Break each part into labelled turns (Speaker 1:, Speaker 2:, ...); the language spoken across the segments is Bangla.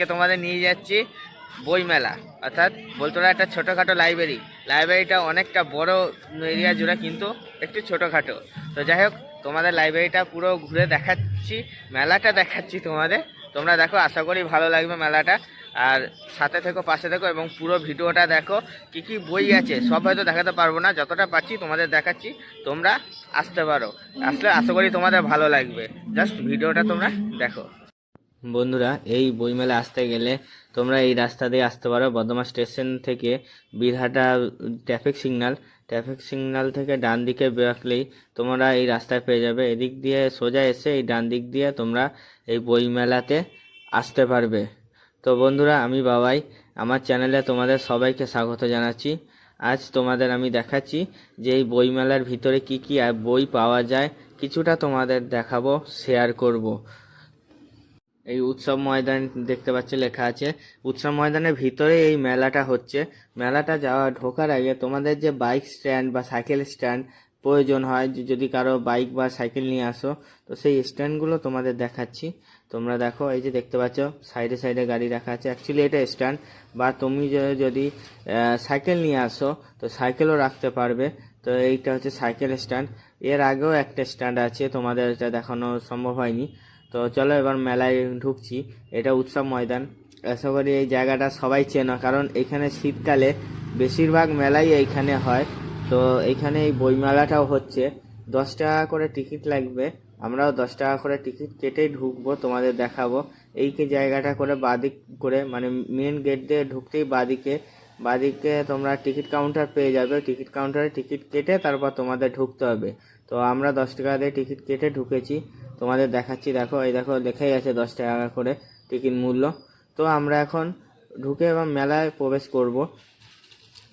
Speaker 1: আজকে তোমাদের নিয়ে যাচ্ছি বই মেলা অর্থাৎ বলতোরা একটা ছোটোখাটো লাইব্রেরি লাইব্রেরিটা অনেকটা বড় এরিয়া জুড়ে কিন্তু একটু ছোটোখাটো। তো যাই হোক, তোমাদের লাইব্রেরিটা পুরো ঘুরে দেখাচ্ছি, মেলাটা দেখাচ্ছি তোমাদের। তোমরা দেখো, আশা করি ভালো লাগবে মেলাটা। আর সাথে থেকো, পাশে থেকো এবং পুরো ভিডিওটা দেখো, কি কি বই আছে, সব হয়তো দেখাতে পারব না, যতটা পাচ্ছি তোমাদের দেখাচ্ছি, তোমরা আসতে পারো। আসলে আশা করি তোমাদের ভালো লাগবে। জাস্ট ভিডিওটা তোমরা দেখো। বন্ধুরা, এই বইমেলা আসতে গেলে তোমরা এই রাস্তা দিয়ে আসতে পারো। বর্ধমান স্টেশন থেকে Birhata traffic signal traffic signal থেকে ডান দিকে বেরোলেই তোমরা এই রাস্তায় পেয়ে যাবে। এদিক দিয়ে সোজা এসে এই ডান দিক দিয়ে তোমরা এই বইমেলাতে আসতে পারবে। তো বন্ধুরা, আমি বাবাই, আমার চ্যানেলে তোমাদের সবাইকে স্বাগত জানাচ্ছি। আজ তোমাদের আমি দেখাচ্ছি যে এই বইমেলার ভিতরে কি কি বই পাওয়া যায়। কিছুটা তোমাদের দেখাবো শেয়ার করব। এই উৎসব ময়দান দেখতে পাচ্ছ, লেখা আছে। উৎসব ময়দানের ভিতরে এই মেলাটা হচ্ছে। মেলাটা যাওয়া, ঢোকার আগে তোমাদের যে বাইক স্ট্যান্ড বা সাইকেল স্ট্যান্ড প্রয়োজন হয় যদি কারও বাইক বা সাইকেল নিয়ে আসো, তো সেই স্ট্যান্ডগুলো তোমাদের দেখাচ্ছি। তোমরা দেখো, এই যে দেখতে পাচ্ছ, সাইডে সাইডে গাড়ি রাখা আছে। অ্যাকচুয়ালি এটা স্ট্যান্ড, বা তুমি যদি সাইকেল নিয়ে আসো, তো সাইকেলও রাখতে পারবে। তো এইটা হচ্ছে সাইকেল স্ট্যান্ড। এর আগেও একটা স্ট্যান্ড আছে, তোমাদের এটা দেখানো সম্ভব হয়নি। তো চলো এবার মেলায় ঢুকছি। এটা উৎসব ময়দান। আশা করি এই জায়গাটা সবাই চেনো, কারণ এখানে শীতকালে বেশিরভাগ মেলাই এইখানে হয়। তো এইখানে এই বইমেলাটাও হচ্ছে। দশ টাকা করে টিকিট লাগবে। আমরাও দশ টাকা করে টিকিট কেটেই ঢুকবো, তোমাদের দেখাবো। এই যে জায়গাটা করে বাদিক করে মানে মেন গেট দিয়ে ঢুকতেই বাদিকে বাদিকে তোমরা টিকিট কাউন্টার পেয়ে যাবে। টিকিট কাউন্টারে টিকিট কেটে তারপর তোমাদের ঢুকতে হবে। তো আমরা দশ টাকা দিয়ে টিকিট কেটে ঢুকেছি। তোমাদের দেখাচ্ছি, দেখো, এই দেখো, লেখাই আছে দশ টাকা করে টিকিট মূল্য। তো আমরা এখন ঢুকে এবং মেলায় প্রবেশ করব।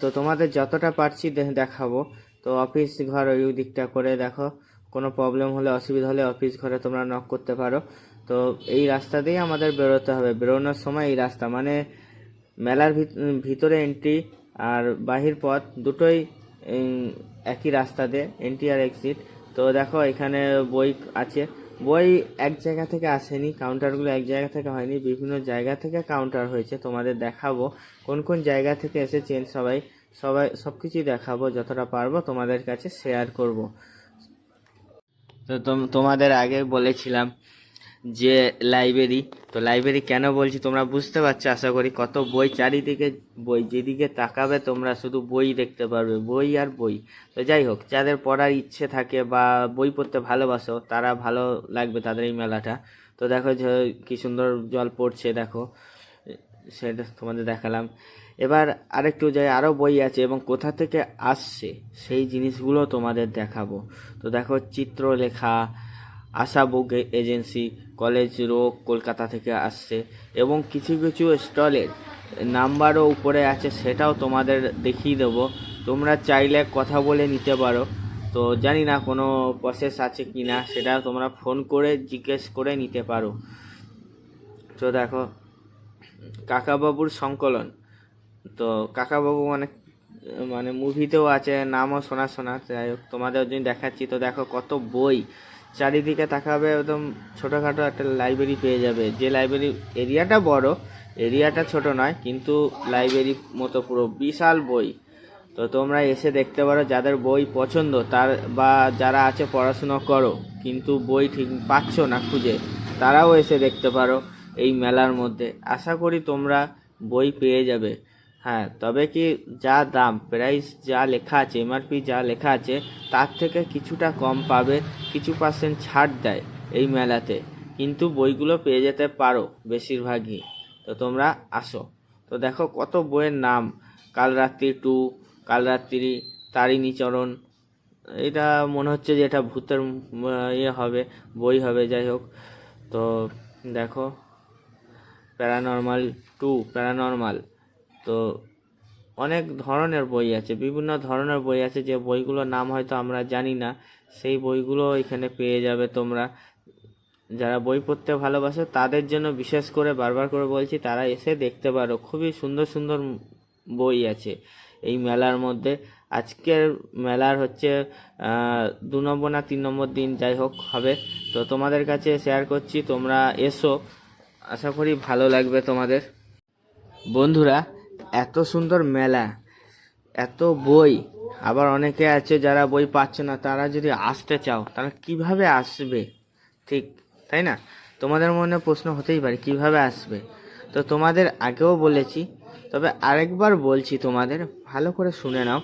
Speaker 1: তো তোমাদের যতটা পারছি দেখাবো। তো অফিস ঘর ওই দিকটা করে দেখো, কোনো প্রবলেম হলে, অসুবিধা হলে অফিস ঘরে তোমরা নক করতে পারো। তো এই রাস্তা দিয়েই আমাদের বেরোতে হবে। বেরোনোর সময় এই রাস্তা মানে মেলার ভিত- ভিতরে এন্ট্রি আর বাহির পথ দুটোই একই রাস্তা দিয়ে এন্ট্রি আর এক্সিট তো দেখো, এখানে বই আছে। বই এক জায়গা থেকে আসেনি কাউন্টারগুলো এক জায়গা থেকে হয়নি, বিভিন্ন জায়গা থেকে কাউন্টার হয়েছে। তোমাদের দেখাবো কোন কোন জায়গা থেকে এসেছেন সবাই। সবাই সব কিছুই দেখাবো, যতটা পারব তোমাদের কাছে শেয়ার করব। তো তোম- তোমাদের আগে বলেছিলাম যে লাইব্রেরি তো লাইব্রেরি কেন বলছি তোমরা বুঝতে পারছ আশা করি? কত বই চারিদিকে, বই যেদিকে তাকাবে তোমরা শুধু বই দেখতে পারবে, বই আর বই। তো যাই হোক, যাদের পড়ার ইচ্ছে থাকে বা বই পড়তে ভালোবাসো, তারা ভালো লাগবে তাদের এই মেলাটা। তো দেখো কি সুন্দর জল পড়ছে, দেখো। সেটা তোমাদের দেখালাম। এবার আরেকটু যাই আরও বই আছে এবং কোথা থেকে আসছে সেই জিনিসগুলো তোমাদের দেখাবো। তো দেখো, Chitralekha Asha book agency, college row Kolkata থেকে আসছে এবং কিছু কিছু স্টলের নাম্বারও উপরে আছে, সেটাও তোমাদের দেখিয়ে দেবো। তোমরা চাইলে কথা বলে নিতে পারো। তো জানি না কোনো প্রসেস আছে কি না সেটা তোমরা ফোন করে জিজ্ঞেস করে নিতে পারো। তো দেখো, কাকাবাবুর সংকলন। তো কাকাবাবু মানে মানে মুভিতেও আছে, নামও শোনা শোনা, যাই হোক, তোমাদের জন্য দেখাচ্ছি। তো দেখো কত বই। চারিদিকে তাকাবে একদম ছোটোখাটো একটা লাইব্রেরি পেয়ে যাবে। যে লাইব্রেরি এরিয়াটা বড় এরিয়াটা ছোট নয়, কিন্তু লাইব্রেরি মতো পুরো বিশাল বই। তো তোমরা এসে দেখতে পারো, যাদের বই পছন্দ, তার বা যারা আছে পড়াশুনো করো, কিন্তু বই ঠিক পাচ্ছ না খুঁজে, তারাও এসে দেখতে পারো এই মেলার মধ্যে। আশা করি তোমরা বই পেয়ে যাবে। হ্যাঁ তবে কি যা দাম প্রাইস যা লেখা আছে এমআরপি যা লেখা আছে, তার থেকে কিছুটা কম পাবে, কিছু পার্সেন্ট ছাড় দেয় এই মেলাতে। কিন্তু বইগুলো পেয়ে যেতে পারো বেশিরভাগই। তো তোমরা আসো। তো দেখো কত বইয়ের নাম কালরাত্রি টু কাল কালরাত্রি তারিণীচরণ এটা মনে হচ্ছে যে এটা ভূতের ইয়ে হবে, বই হবে, যাই হোক। তো দেখো প্যারানর্মাল টু প্যারানর্মাল তো অনেক ধরনের বই আছে, বিভিন্ন ধরনের বই আছে, যে বইগুলোর নাম হয়তো আমরা জানি না। সেই বইগুলো এখানে পেয়ে যাবে তোমরা। যারা বই পড়তে ভালোবাসো, তাদের জন্য বিশেষ করে বারবার করে বলছি, তারা এসে দেখতে পারো, খুবই সুন্দর সুন্দর বই আছে এই মেলার মধ্যে। আজকের মেলার হচ্ছে দু নম্বর না তিন নম্বর দিন, যাই হোক, হবে। তো তোমাদের কাছে শেয়ার করছি, তোমরা এসো। আশা করি ভালো লাগবে তোমাদের। বন্ধুরা এত সুন্দর মেলা, এত বই। আবার অনেকে আছে যারা বই পাচ্ছে না, তারা যদি আসতে চাও, তারা কীভাবে আসবে? ঠিক, তাই না? তোমাদের মনে প্রশ্ন হতেই পারে, কীভাবে আসবে? তো তোমাদের আগেও বলেছি, তবে আরেকবার বলছি তোমাদের, ভালো করে শুনে নাও।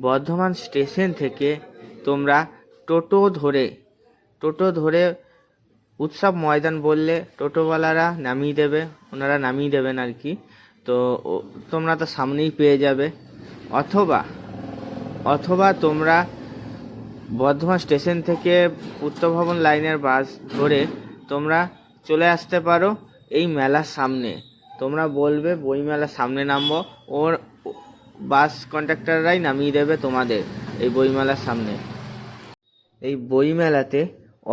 Speaker 1: বর্ধমান স্টেশন থেকে তোমরা টোটো ধরে টোটো ধরে উৎসব ময়দান বললে টোটোওয়ালারা নামিয়ে দেবে, ওনারা নামিয়ে দেবেন আর কি। তো তোমরা তো সামনেই পেয়ে যাবে। অথবা অথবা তোমরা বর্ধমান স্টেশন থেকে উত্তর ভবন লাইনের বাস ধরে তোমরা চলে আসতে পারো এই মেলার সামনে। তোমরা বলবে, বই মেলার সামনে নামবো। ওর বাস কন্ট্রাক্টররাই নামিয়ে দেবে তোমাদের এই বইমেলার সামনে। এই বইমেলাতে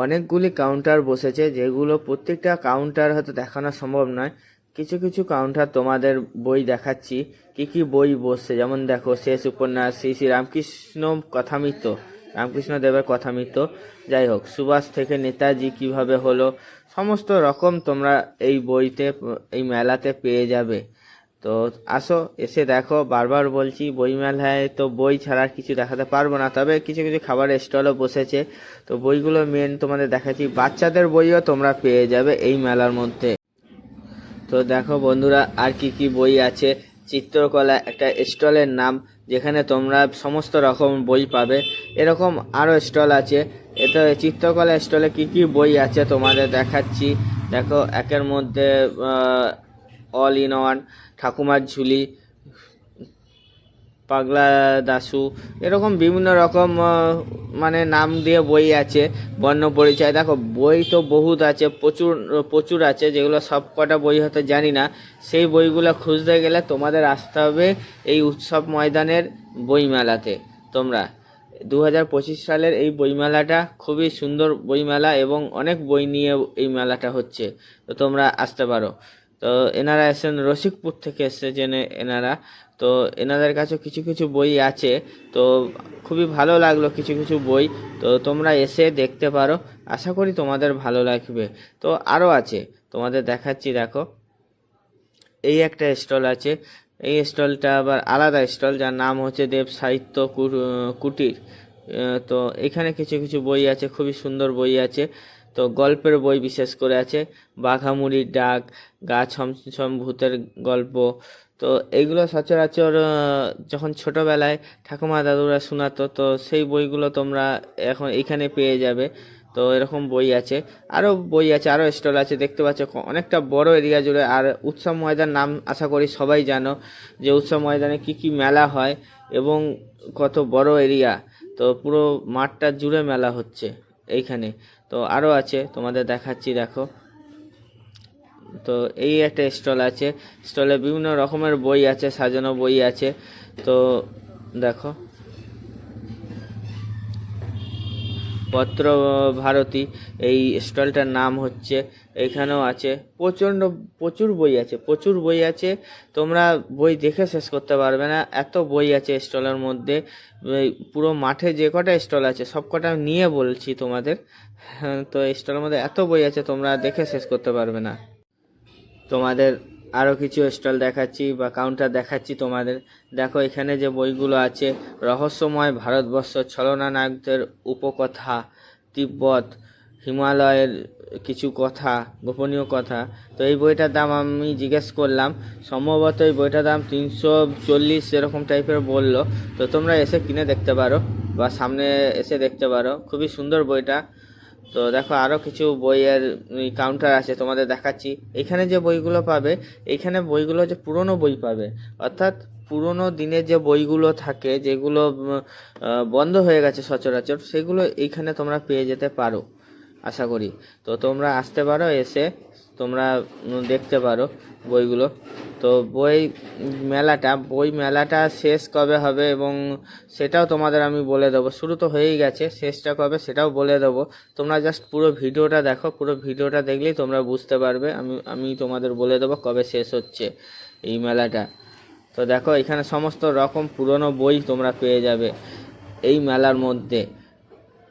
Speaker 1: অনেকগুলি কাউন্টার বসেছে, যেগুলো প্রত্যেকটা কাউন্টার হয়তো দেখানো সম্ভব নয়। কিছু কিছু কাউন্টার তোমাদের বই দেখাচ্ছি। কি কি বই বসছে? যেমন দেখো, শেষ উপন্যাস, শ্রী শ্রী রামকৃষ্ণ কথামৃত রামকৃষ্ণ দেবের কথামৃত যাই হোক, সুভাষ থেকে নেতাজি কীভাবে হলো? সমস্ত রকম তোমরা এই বইতে, এই মেলাতে পেয়ে যাবে। তো আসো, এসে দেখো, বারবার বলছি বই মেলায় তো বই ছাড়া কিছু দেখাতে পারব না। তবে কিছু কিছু খাবারের স্টলও বসেছে। তো বইগুলো মেন তোমাদের দেখাচ্ছি। বাচ্চাদের বইও তোমরা পেয়ে যাবে এই মেলার মধ্যে। তো দেখো বন্ধুরা, আর কি কি বই আছে? চিত্রকলা একটা স্টলের নাম, যেখানে তোমরা সমস্ত রকম বই পাবে। এরকম আরও স্টল আছে। এতে চিত্রকলা স্টলে কি কি বই আছে তোমাদের দেখাচ্ছি। দেখো, একের মধ্যে অল ইন ওয়ান ঠাকুমার ঝুলি পাগলা দাশু, এরকম বিভিন্ন রকম মানে নাম দিয়ে বই আছে, বর্ণ পরিচয়। দেখো, বই তো বহুত আছে, প্রচুর প্রচুর আছে, যেগুলো সব কটা বই হয়তো জানি না। সেই বইগুলো খুঁজতে গেলে তোমাদের আসতে হবে এই উৎসব ময়দানের বইমেলাতে। তোমরা দু হাজার পঁচিশ সালের এই বইমেলাটা খুবই সুন্দর বইমেলা এবং অনেক বই নিয়ে এই মেলাটা হচ্ছে। তো তোমরা আসতে পারো। তো এনারা এসেছেন রসিকপুর থেকে এসেছেন এনারা। তো এনাদের কাছে কিছু কিছু বই আছে। তো খুবই ভালো লাগল কিছু কিছু বই। তো তোমরা এসে দেখতে পারো। আশা করি তোমাদের ভালো লাগবে। তো আরও আছে। তোমাদের দেখাচ্ছি, দেখো। এই একটা স্টল আছে। এই স্টলটা আবার আলাদা স্টল, যার নাম হচ্ছে দেব সাহিত্য কুটির। তো এখানে কিছু কিছু বই আছে। খুবই সুন্দর বই আছে। তো গল্পের বই বিশেষ করে আছে। বাঘামুড়ির ডাক, গা ছমছম ভূতের গল্প। তো এইগুলো সচরাচর যখন ছোটোবেলায় ঠাকুমা দাদুরা শোনাতো, তো সেই বইগুলো তোমরা এখন এখানে পেয়ে যাবে। তো এরকম বই আছে। আরও বই আছে আরও স্টল আছে। দেখতে পাচ্ছ অনেকটা বড় এরিয়া জুড়ে। আর উৎসব ময়দান নাম আশা করি সবাই জানো, যে উৎসব ময়দানে কি কি মেলা হয় এবং কত বড় এরিয়া। তো পুরো মাঠটা জুড়ে মেলা হচ্ছে। এইখানে। তো আরও আছে, তোমাদের দেখাচ্ছি, দেখো। তো এই একটা স্টল আছে। স্টলে বিভিন্ন রকমের বই আছে, সাজানো বই আছে। তো দেখো। পত্র ভারতী এই স্টলটার নাম হচ্ছে এখানেও আছে। প্রচণ্ড প্রচুর বই আছে প্রচুর বই আছে। তোমরা বই দেখে শেষ করতে পারবে না। এত বই আছে স্টলের মধ্যে। পুরো মাঠে যে কটা স্টল আছে সব কটা নিয়ে বলছি তোমাদের। হ্যাঁ, তো স্টলের মধ্যে এত বই আছে তোমরা দেখে শেষ করতে পারবে না। তোমাদের আরও কিছু স্টল দেখাচ্ছি বা কাউন্টার দেখাচ্ছি তোমাদের। দেখো এখানে যে বইগুলো আছে রহস্যময় ভারতবর্ষ ছলনা নায়কদের উপকথা তিব্বত হিমালয়ের কিছু কথা, গোপনীয় কথা। তো এই বইটার দাম আমি জিজ্ঞেস করলাম। সম্ভবত এই বইটার দাম তিনশো চল্লিশ এরকম টাইপের বলল। তো তোমরা এসে কিনে দেখতে পারো বা সামনে এসে দেখতে পারো। খুবই সুন্দর বইটা। তো দেখো আরও কিছু বইয়ের কাউন্টার আছে তোমাদের দেখাচ্ছি। এখানে যে বইগুলো পাবে এইখানে বইগুলো যে পুরনো বই পাবে। অর্থাৎ পুরনো দিনের যে বইগুলো থাকে, যেগুলো বন্ধ হয়ে গেছে সচরাচর, সেগুলো এইখানে তোমরা পেয়ে যেতে পারো। আশা করি। তো তোমরা আসতে পারো, এসে তোমরা দেখতে পারো বইগুলো। তো বই মেলাটা বই মেলাটা শেষ কবে হবে এবং সেটাও তোমাদের আমি বলে দেবো। শুরু তো হয়েই গেছে, শেষটা কবে সেটাও বলে দেবো। তোমরা জাস্ট পুরো ভিডিওটা দেখো, পুরো ভিডিওটা দেখলেই তোমরা বুঝতে পারবে। আমি আমি তোমাদের বলে দেবো কবে শেষ হচ্ছে এই মেলাটা। তো দেখো, এখানে সমস্ত রকম পুরনো বই তোমরা পেয়ে যাবে এই মেলার মধ্যে।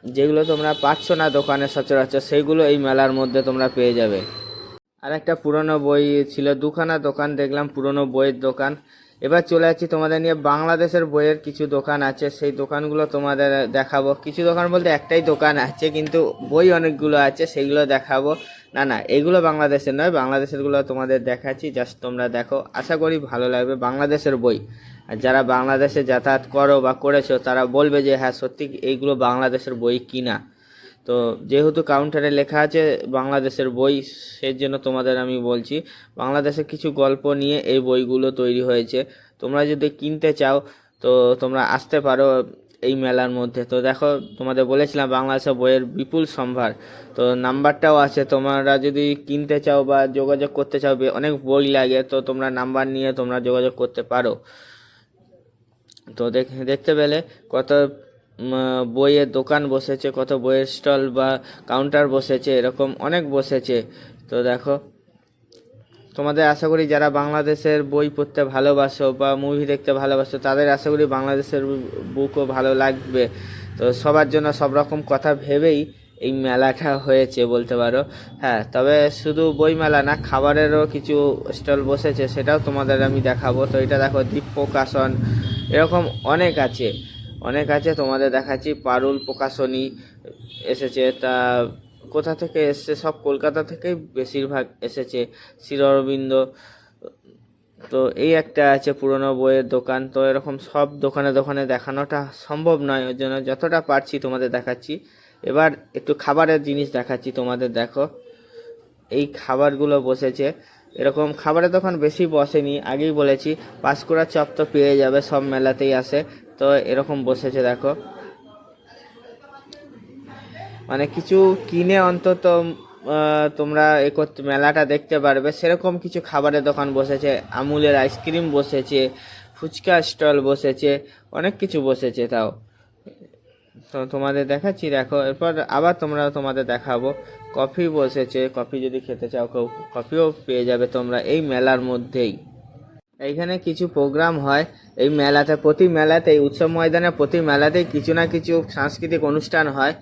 Speaker 1: যেগুলো তোমরা পাচ্ছ না দোকানে সচরাচর সেইগুলো এই মেলার মধ্যে তোমরা পেয়ে যাবে। আর একটা পুরনো বই ছিল, দুখানা দোকান দেখলাম, পুরনো বইয়ের দোকান। এবার চলে যাচ্ছি, তোমাদের নিয়ে বাংলাদেশের বইয়ের কিছু দোকান আছে, সেই দোকানগুলো তোমাদের দেখাবো। কিছু দোকান বলতে একটাই দোকান আছে, কিন্তু বই অনেকগুলো আছে সেগুলো দেখাবো। না না, এগুলো বাংলাদেশের নয় বাংলাদেশেরগুলো তোমাদের দেখাচ্ছি জাস্ট তোমরা দেখো। আশা করি ভালো লাগবে, বাংলাদেশের বই। আর যারা বাংলাদেশে যাতায়াত করো বা করেছ, তারা বলবে যে হ্যাঁ সত্যি এইগুলো বাংলাদেশের বই কিনা? তো যেহেতু কাউন্টারে লেখা আছে বাংলাদেশের বই সেই জন্য তোমাদের আমি বলছি, বাংলাদেশের কিছু গল্প নিয়ে এই বইগুলো তৈরি হয়েছে। তোমরা যদি কিনতে চাও, তো তোমরা আসতে পারো। এই মেলার মধ্যে। তো দেখো, তোমাদের বলেছিলাম বাংলাদেশের বইয়ের বিপুল সম্ভার। তো নাম্বারটাও আছে। তোমরা যদি কিনতে চাও বা যোগাযোগ করতে চাও অনেক বই লাগে, তো তোমরা নাম্বার নিয়ে তোমরা যোগাযোগ করতে পারো। তো দেখ দেখতে পেলে কত বইয়ের দোকান বসেছে, কত বইয়ের স্টল বা কাউন্টার বসেছে, এরকম অনেক বসেছে। তো দেখো তোমাদের আশা করি যারা বাংলাদেশের বই পড়তে ভালোবাসো বা মুভি দেখতে ভালোবাসো, তাদের আশা করি বাংলাদেশের বুকও ভালো লাগবে। তো সবার জন্য সব রকম কথা ভেবেই এই মেলাটা হয়েছে বলতে পারো। হ্যাঁ তবে শুধু বই মেলা না, খাবারেরও কিছু স্টল বসেছে, সেটাও তোমাদের আমি দেখাবো। তো এটা দেখো দীপ প্রকাশন এরকম অনেক আছে। অনেক আছে তোমাদের দেখাচ্ছি। পারুল প্রকাশনী এসেছে, তা কোথা থেকে এসছে? সব কলকাতা থেকেই বেশিরভাগ এসেছে। শ্রী অরবিন্দ, তো এই একটা আছে পুরনো বইয়ের দোকান। তো এরকম সব দোকানে দোকানে দেখানোটা সম্ভব নয়। ওই জন্য যতটা পারছি তোমাদের দেখাচ্ছি। এবার একটু খাবারের জিনিস দেখাচ্ছি তোমাদের, দেখো। এই খাবারগুলো বসেছে। এরকম খাবারের দোকান বেশি বসেনি। আগেই বলেছি, পাঁশকুড়া চপ তো পেয়ে যাবে, সব মেলাতেই আসে। তো এরকম বসেছে, দেখো। মানে কিছু কিনে অন্তত তোমরা এ করতে মেলাটা দেখতে পারবে। সেরকম কিছু খাবারের দোকান বসেছে, আমুলের আইসক্রিম বসেছে, ফুচকা স্টল বসেছে, অনেক কিছু বসেছে তাও। তো তোমাদের দেখাচ্ছি, দেখো, এরপর আবার তোমরা তোমাদের দেখাবো। কফি বসেছে, কফি যদি খেতে চাও, কেউ কফিও পেয়ে যাবে তোমরা এই মেলার মধ্যেই। এইখানে কিছু প্রোগ্রাম হয়, এই মেলাতে, প্রতি মেলাতেই, উৎসব ময়দানে প্রতি মেলাতেই কিছু না কিছু সাংস্কৃতিক অনুষ্ঠান হয়।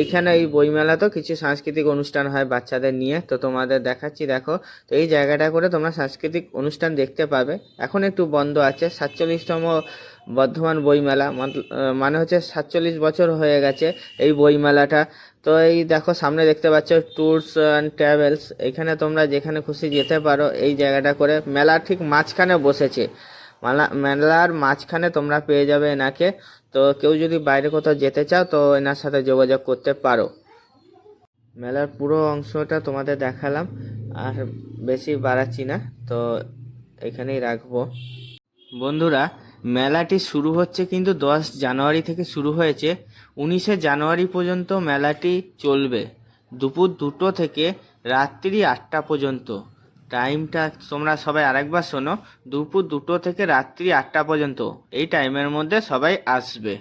Speaker 1: এইখানে এই বইমেলা তো কিছু সাংস্কৃতিক অনুষ্ঠান হয় বাচ্চাদের নিয়ে। তো তোমাদের দেখাচ্ছি, দেখো। তো এই জায়গাটা করে তোমরা সাংস্কৃতিক অনুষ্ঠান দেখতে পাবে। এখন একটু বন্ধ আছে। সাতচল্লিশতম বর্ধমান বইমেলা। মানে হচ্ছে সাতচল্লিশ বছর হয়ে গেছে এই বইমেলাটা। তো এই দেখো, সামনে দেখতে পাচ্ছ ট্যুরস অ্যান্ড ট্রাভেলস। এখানে তোমরা যেখানে খুশি যেতে পারো এই জায়গাটা করে। মেলার ঠিক মাঝখানে বসেছে। মেলা, মেলার মাঝখানে তোমরা পেয়ে যাবে এনাকে। তো কেউ যদি বাইরে কোথাও যেতে চাও, তো এনার সাথে যোগাযোগ করতে পারো। মেলার পুরো অংশটা তোমাদের দেখালাম, আর বেশি বাড়াচ্ছি না, তো এখানেই রাখব। বন্ধুরা, মেলাটি শুরু হচ্ছে কিন্তু দশ জানুয়ারি থেকে শুরু হয়েছে। উনিশে জানুয়ারি পর্যন্ত মেলাটি চলবে। দুপুর দুটো থেকে রাত্রি আটটা পর্যন্ত। টাইমটা তোমরা সবাই আরেকবার শোনো। দুপুর দুটো থেকে রাত্রি আটটা পর্যন্ত। এই টাইমের মধ্যে সবাই আসবে।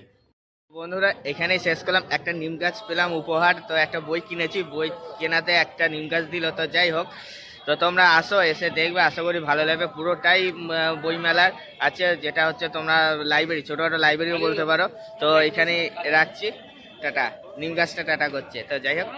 Speaker 1: বন্ধুরা এখানেই শেষ করলাম। একটা নিম গাছ পেলাম উপহার। তো একটা বই কিনেছি। বই কেনাতে একটা নিম গাছ দিল। তো যাই হোক তো তোমরা আসো এসে দেখবে। আশা করি ভালো লাগবে। পুরোটাই উম, আহ, বই মেলার আছে। যেটা হচ্ছে তোমরা লাইব্রেরি ছোটোখাটো লাইব্রেরিও বলতে পারো। তো এখানে রাখছি। টাটা। নিম গাছটা টাটা করছে। তো যাই হোক।